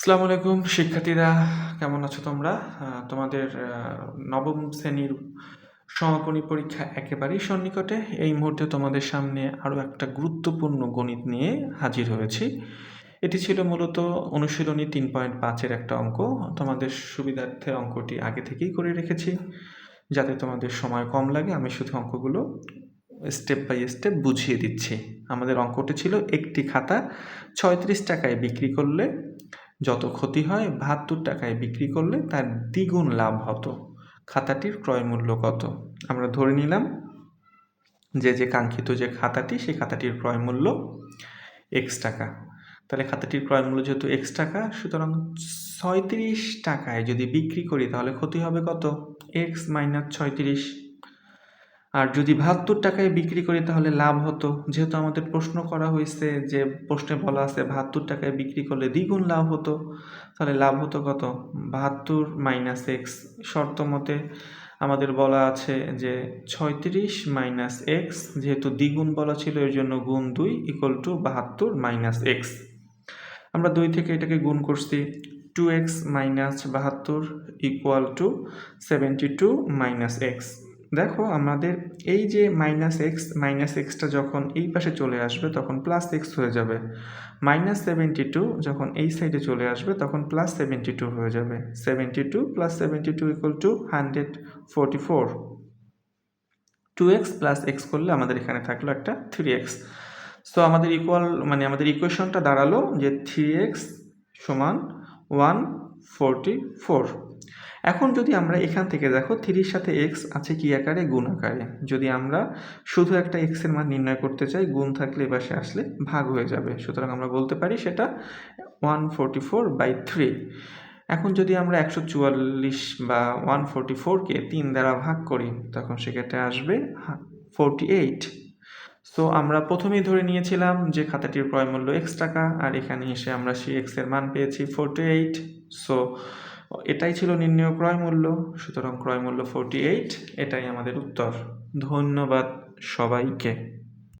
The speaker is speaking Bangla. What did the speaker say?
আসসালামু আলাইকুম, শিক্ষার্থীরা, কেমন আছো তোমরা? তোমাদের নবম শ্রেণির সমাপনী পরীক্ষা একেবারেই সন্নিকটে। এই মুহূর্তে তোমাদের সামনে আরও একটা গুরুত্বপূর্ণ গণিত নিয়ে হাজির হয়েছি। এটি ছিল মূলত অনুশীলনী তিন পয়েন্ট পাঁচের একটা অঙ্ক। তোমাদের সুবিধার্থে অঙ্কটি আগে থেকেই করে রেখেছি। যাতে তোমাদের সময় কম লাগে, আমি শুধু অঙ্কগুলো স্টেপ বাই স্টেপ বুঝিয়ে দিচ্ছি। আমাদের অঙ্কটি ছিল একটি খাতা, ছয়ত্রিশ টাকায় বিক্রি করলে যত ক্ষতি হয় বাহাত্তর টাকায় বিক্রি করলে তার দ্বিগুণ লাভ হতো। খাতাটির ক্রয় মূল্য কত? আমরা ধরে নিলাম যে যে কাঙ্ক্ষিত যে খাতাটি, সেই খাতাটির ক্রয় মূল্য এক্স টাকা। তাহলে খাতাটির ক্রয় মূল্য যেহেতু এক্স টাকা, সুতরাং ছয়ত্রিশ টাকায় যদি বিক্রি করি, তাহলে ক্ষতি হবে কত? এক্স মাইনাস ছয়ত্রিশ। আর যদি বাহাত্তর টাকায় বিক্রি করি তাহলে লাভ হতো। যেহেতু আমাদের প্রশ্ন করা হয়েছে যে, প্রশ্নে বলা আছে বাহাত্তর টাকায় বিক্রি করলে দ্বিগুণ লাভ হতো, তাহলে লাভ হতো কত? বাহাত্তর মাইনাস এক্স শর্ত মতে আমাদের বলা আছে যে, ছয়ত্রিশ মাইনাস এক্স যেহেতু দ্বিগুণ বলা ছিল, এর জন্য গুণ দুই ইকুয়াল টু বাহাত্তর মাইনাস এক্স আমরা দুই থেকে এটাকে গুণ করছি টু এক্স মাইনাস বাহাত্তর equal to seventy two minus X দেখো আমাদের এই যে মাইনাস এক্স মাইনাস এক্সটা যখন এই পাশে চলে আসবে, তখন প্লাস এক্স হয়ে যাবে। মাইনাস সেভেন্টি টু যখন এই সাইডে চলে আসবে, তখন প্লাস সেভেন্টি টু হয়ে যাবে। Seventy two plus seventy two equal to hundred forty four two X plus X করলে আমাদের এখানে থাকল একটা থ্রি এক্স সো আমাদের ইকুয়াল মানে আমাদের ইকুয়েশনটা দাঁড়াল যে থ্রি এক্স সমান ওয়ান ফোরটি ফোর এখন যদি আমরা এখান থেকে দেখো থ্রির সাথে এক্স আছে কি আকারে? গুণ আকারে। যদি আমরা শুধু একটা এক্সের মান নির্ণয় করতে চাই, গুণ থাকলে এপাশে আসলে ভাগ হয়ে যাবে। সুতরাং আমরা বলতে পারি সেটা one forty four by three এখন যদি আমরা একশো চুয়াল্লিশ বা ওয়ান ফোরটি ফোরকে তিন দ্বারা ভাগ করি, তখন সেক্ষেত্রে আসবে ফোরটি এইট সো আমরা প্রথমেই ধরে নিয়েছিলাম যে খাতাটির ক্রয় মূল্য এক্স টাকা, আর এখানে এসে আমরা সেই এক্সের মান পেয়েছি ফোরটি এইট সো এটাই ছিল নির্ণয় ক্রয় মূল্য, সুতরাং ক্রয় মূল্য ফোরটি এইট এটাই আমাদের উত্তর। ধন্যবাদ সবাইকে।